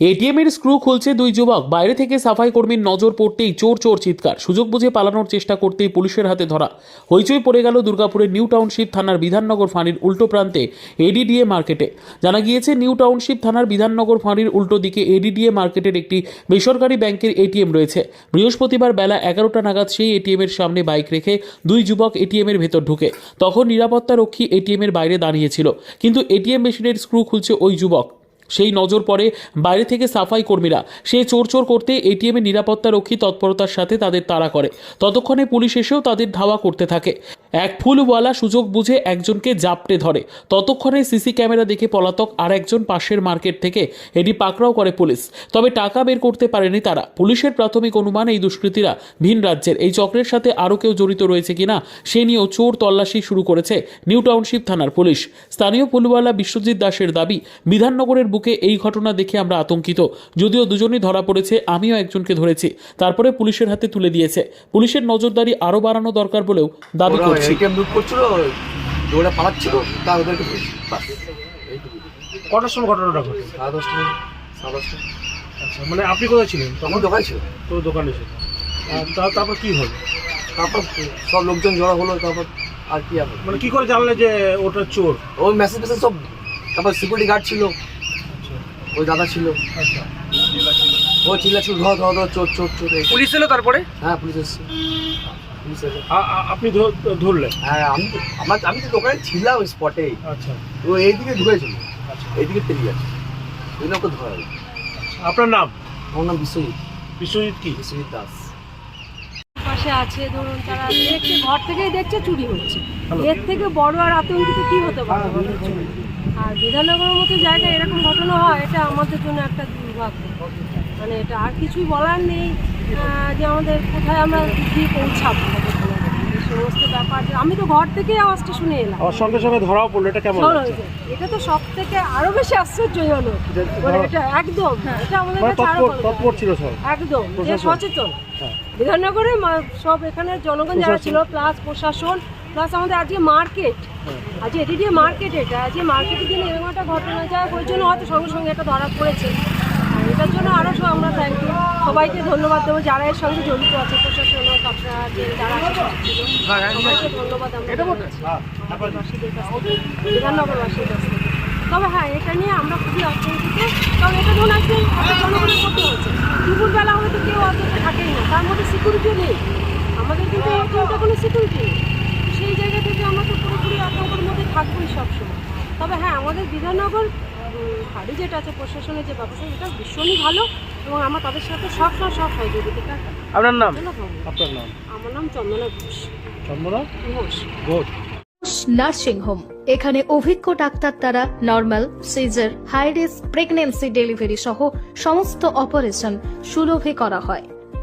ATM এর screw খুলছে দুই যুবক। বাইরে থেকে সাফাই কর্মীর নজর পড়তেই চোর চোর চিৎকার। সুযোগ বুঝে পালানোর চেষ্টা করতেই পুলিশের হাতে ধরা। হইচই পড়ে গেল দুর্গাপুরের নিউ টাউনশিপ থানার বিধাননগর ফাঁড়ির উল্টো প্রান্তে এডিডিএ মার্কেটে। জানা গিয়েছে, নিউ টাউনশিপ থানার বিধাননগর ফাঁড়ির উল্টো দিকে এডিডিএ মার্কেটের একটি বেসরকারি ব্যাংকের এটিএম রয়েছে। বৃহস্পতিবার বেলা এগারোটা নাগাদ সেই এটিএম এর সামনে বাইক রেখে দুই যুবক এটিএম এর ভেতর ঢুকে। তখন নিরাপত্তা রক্ষী এটিএম এর বাইরে দাঁড়িয়েছিল। কিন্তু এটিএম মেশিনের স্ক্রু খুলছে ওই যুবক। সেই নজর পড়ে বাইরে থেকে সাফাই কর্মীরা। সে চোর চোর করতে এটিএমের নিরাপত্তা রক্ষী তৎপরতার সাথে তাদের তাড়া করে। ততক্ষণে পুলিশ এসেও তাদের ধাওয়া করতে থাকে। এক ফুলওয়ালা সুযোগ বুঝে একজনকে জাপটে ধরে। ততক্ষণে সিসি ক্যামেরা দেখে পলাতক আর একজন পাশের মার্কেট থেকে এটি পাকড়াও করে পুলিশ। তবে টাকা বের করতে পারেনি তারা। পুলিশের প্রাথমিক অনুমান এই দুষ্কৃতীরা ভিন রাজ্যের। এই চক্রের সাথে আরও কেউ জড়িত রয়েছে কিনা সে নিয়েও চোর তল্লাশি শুরু করেছে নিউ টাউনশিপ থানার পুলিশ। স্থানীয় ফুলওয়ালা বিশ্বজিৎ দাসের দাবি বিধাননগরের বুকে এই ঘটনা দেখে আমরা আতঙ্কিত। যদিও দুজনই ধরা পড়েছে আমিও একজনকে ধরেছি। তারপরে পুলিশের হাতে তুলে দিয়েছে। পুলিশের নজরদারি আরও বাড়ানো দরকার বলেও দাবি করছি। এটিএম লুট করছিল দৌড়ে পালাচ্ছিল তা ওদেরকে ধরেছি বাস। কটার সময় ঘটনাটা ঘটে সাড়ে দশটা সাড়ে দশটা। আচ্ছা মানে আপনি কোথায় ছিলেন? তখন দোকান ছিল তো দোকানে তা- তারপর কি হলো? তারপর সব লোকজন জড়ো হলো তারপর আর কি হবে? মানে কি করে জানলে যে ওটা চোর? ওই মেসেজ মেসেজ সব তারপর সিকিউরিটি গার্ড ছিল। ওই দাদা ছিল। আচ্ছা। ও চিল্লাচ্ছিল ধর ধর ধর চোর চোর চোর পুলিশ এলো তারপরে? হ্যাঁ পুলিশ এসছে। আপনি ধর- ধরলেন? হ্যাঁ আমি তো আমার আমি তো দোকানে ছিলাম ওই স্পটে আচ্ছা। ও এইদিকে ঢুকেছিল। আচ্ছা। এইদিকে পেরিয়ে যাচ্ছে ওই ওকে ধরা আপনার নাম? আমার নাম বিশ্বজিৎ। বিশ্বজিৎ কি? বিশ্বজিৎ দাস। পাশে আছে ধরুন তারা দেখছে ঘর থেকেই দেখছে চুরি হচ্ছে। এর থেকে বড় আর আতঙ্কিত কি হতে পারে? বলুন? আর বিধাননগরের মতো জায়গায় এরকম ঘটনা হয় এটা আমাদের জন্য একটা দুর্ভাগ্য। মানে এটা আর কিছুই বলার নেই। যে আমাদের কোথায় আমরা গিয়ে পৌঁছাবো। সমস্ত ব্যাপার আমি তো ঘর থেকেই আওয়াজটা শুনে এলাম। আমার সঙ্গে সঙ্গে ধরাও পড়ল এটা কেমন এটা তো সব থেকে আরও বেশি আশ্চর্যজনক মানে এটা একদম এটা আমাদের মানে তৎপর ছিল সব। একদম যে সচেতন। হ্যাঁ। বিধাননগরে সব এখানে জনগণ যারা ছিল প্লাস প্রশাসন প্লাস আমাদের আজকে মার্কেট। হ্যাঁ। আজকে এটি দিয়ে মার্কেট এটা আজকে মার্কেটের দিন এরকম একটা ঘটনা যায় ওই জন্য হয়তো সঙ্গে সঙ্গে এটা ধরা পড়েছে। এটার জন্য আরও সব আমরা থ্যাংক ইউ সবাইকে ধন্যবাদ দেবো যারা এর সঙ্গে জড়িত আছে প্রশাসন হোক আপনারা যে যারা সবাইকে ধন্যবাদ বিধাননগরবাসীর কাছ থেকে। তবে হ্যাঁ এটা নিয়ে আমরা খুবই আতঙ্কিত কারণ এটা ধরুন আজকে জনগণের করতে হচ্ছে। দুপুরবেলা হয়তো কেউ অত থাকেই না তার মধ্যে সিকিউরিটিও নেই। আমাদের কিন্তু এখানটা কোনো সিকিউরিটি নেই। সেই জায়গা থেকে আমরা তো পুরোপুরি আতঙ্কের মধ্যে থাকবোই সবসময়। তবে হ্যাঁ আমাদের বিধাননগর ফাঁড়ি যেটা আছে প্রশাসনের যে ব্যবস্থা এটা ভীষণই ভালো এবং আমার তাদের সাথে সবসময় সব সহযোগিতা আপনার নাম? আপনার নাম? আমার নাম চন্দনা ঘোষ। চন্দনা? ঘোষ। ঘোষ। Nursing home. এখানে অভিজ্ঞ ডাক্তার দ্বারা normal caesar high risk pregnancy delivery সহ সমস্ত অপারেশন সুলভে করা হয়।